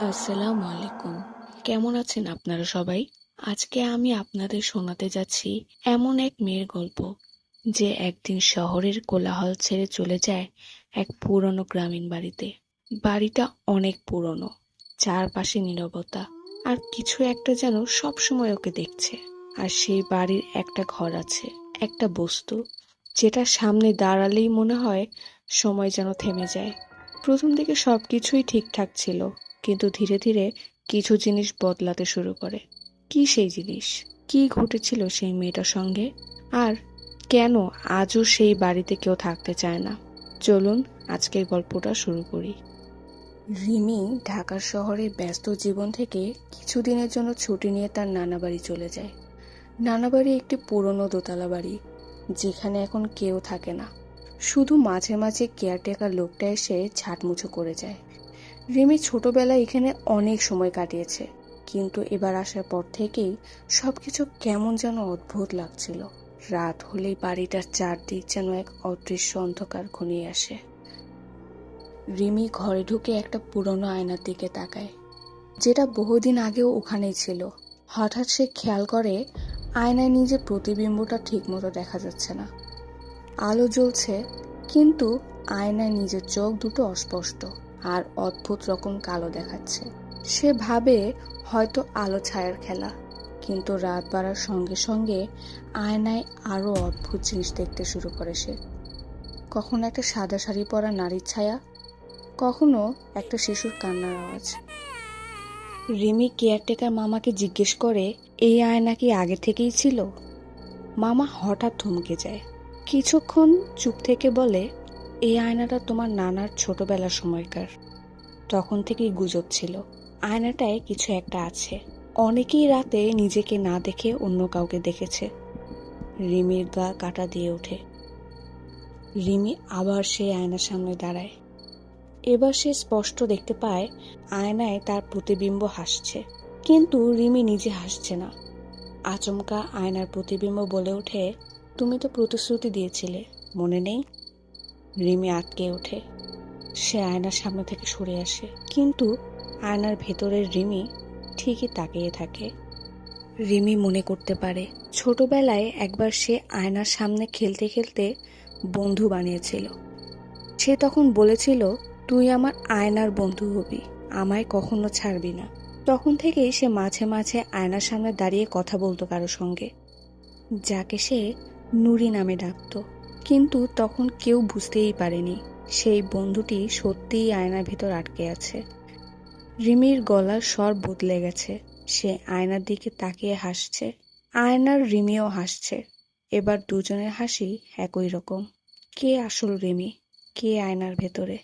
আসসালামু আলাইকুম। কেমন আছেন আপনারা সবাই? আজকে আমি আপনাদের শোনাতে যাচ্ছি এমন এক মেয়ের গল্প, যে একদিন শহরের কোলাহল ছেড়ে চলে যায় এক পুরনো গ্রামীণ বাড়িতে। বাড়িটা অনেক পুরনো, চারপাশে নীরবতা, আর কিছু একটা যেন সবসময় ওকে দেখছে। আর সেই বাড়ির একটা ঘর আছে, একটা বস্তু, যেটা সামনে দাঁড়ালেই মনে হয় সময় যেন থেমে যায়। প্রথম দিকে সব কিছুই ঠিকঠাক ছিল কিন্তু ধীরে ধীরে কিছু জিনিস বদলাতে শুরু করে। কি সেই জিনিস? কি ঘটেছিল সেই মেয়েটার সঙ্গে? আর কেন আজও সেই বাড়িতে কেউ থাকতে চায় না? চলুন আজকের গল্পটা শুরু করি। রিমি ঢাকার শহরে ব্যস্ত জীবন থেকে কিছুদিনের জন্য ছুটি নিয়ে তার নানা বাড়ি চলে যায়। নানা বাড়ি একটি পুরনো দোতলা বাড়ি, যেখানে এখন কেউ থাকে না। শুধু মাঝে মাঝে কেয়ারটেকার লোকটা এসে ঝাঁটমুছো করে যায়। রিমি ছোটবেলায় এখানে অনেক সময় কাটিয়েছে, কিন্তু এবার আসার পর থেকেই সবকিছু কেমন যেন অদ্ভুত লাগছিল। রাত হলেই বাড়িটার চারদিক যেন এক অদৃশ্য অন্ধকার ঘনিয়ে আসে। রিমি ঘরে ঢুকে একটা পুরনো আয়নার দিকে তাকায়, যেটা বহুদিন আগেও ওখানেই ছিল। হঠাৎ সে খেয়াল করে, আয়নায় নিজের প্রতিবিম্বটা ঠিকমতো দেখা যাচ্ছে না। আলো জ্বলছে, কিন্তু আয়নায় নিজের চোখ দুটো অস্পষ্ট। আর অদ্ভুত রকম কালো দেখাচ্ছে। সে ভাবে হয়তো আলো ছায়ার খেলা, কিন্তু রাত বাড়ার সঙ্গে সঙ্গে আয়নায় আরও অদ্ভুত জিনিস দেখতে শুরু করে সে। কখনো একটা সাদা শাড়ি পরা নারীর ছায়া, কখনো একটা শিশুর কান্নার আওয়াজ। রিমি কেয়ারটেকার মামাকে জিজ্ঞেস করে, এই আয়না কি আগে থেকেই ছিল? মামা হঠাৎ থমকে যায়। কিছুক্ষণ চুপ থেকে বলে এই আয়নাটা তোমার নানার ছোটবেলার সময়কার। তখন থেকেই গুজব ছিল। আয়নাটায় কিছু একটা আছে। অনেকেই রাতে নিজেকে না দেখে অন্য কাউকে দেখেছে। রিমির গা কাটা দিয়ে ওঠে। রিমি আবার সেই আয়নার সামনে দাঁড়ায়। এবার সে স্পষ্ট দেখতে পায়, আয়নায় তার প্রতিবিম্ব হাসছে। কিন্তু রিমি নিজে হাসছে না। আচমকা আয়নার প্রতিবিম্ব বলে ওঠে, তুমি তো প্রতিশ্রুতি দিয়েছিলে, মনে নেই? রিমি আটকে ওঠে। সে আয়নার সামনে থেকে সরে আসে। কিন্তু আয়নার ভেতরের রিমি ঠিকই তাকিয়ে থাকে। রিমি মনে করতে পারে, ছোটবেলায় একবার সে আয়নার সামনে খেলতে খেলতে বন্ধু বানিয়েছিল। সে তখন বলেছিল, তুই আমার আয়নার বন্ধু হবি, আমায় কখনো ছাড়বি না। তখন থেকেই সে মাঝে মাঝে আয়নার সামনে দাঁড়িয়ে কথা বলতো কারও সঙ্গে, যাকে সে নুরি নামে ডাকত। কিন্তু তখন কেউ বুঝতেই পারেনি, সেই বন্ধুটি সত্যিই আয়নার ভেতর আটকে আছে। রিমির গলার স্বর বদলে গেছে, সে আয়নার দিকে তাকিয়ে হাসছে। আয়নার রিমিও হাসছে, এবার দুজনের হাসি একই রকম। কে আসল রিমি? কে আয়নার ভেতরে?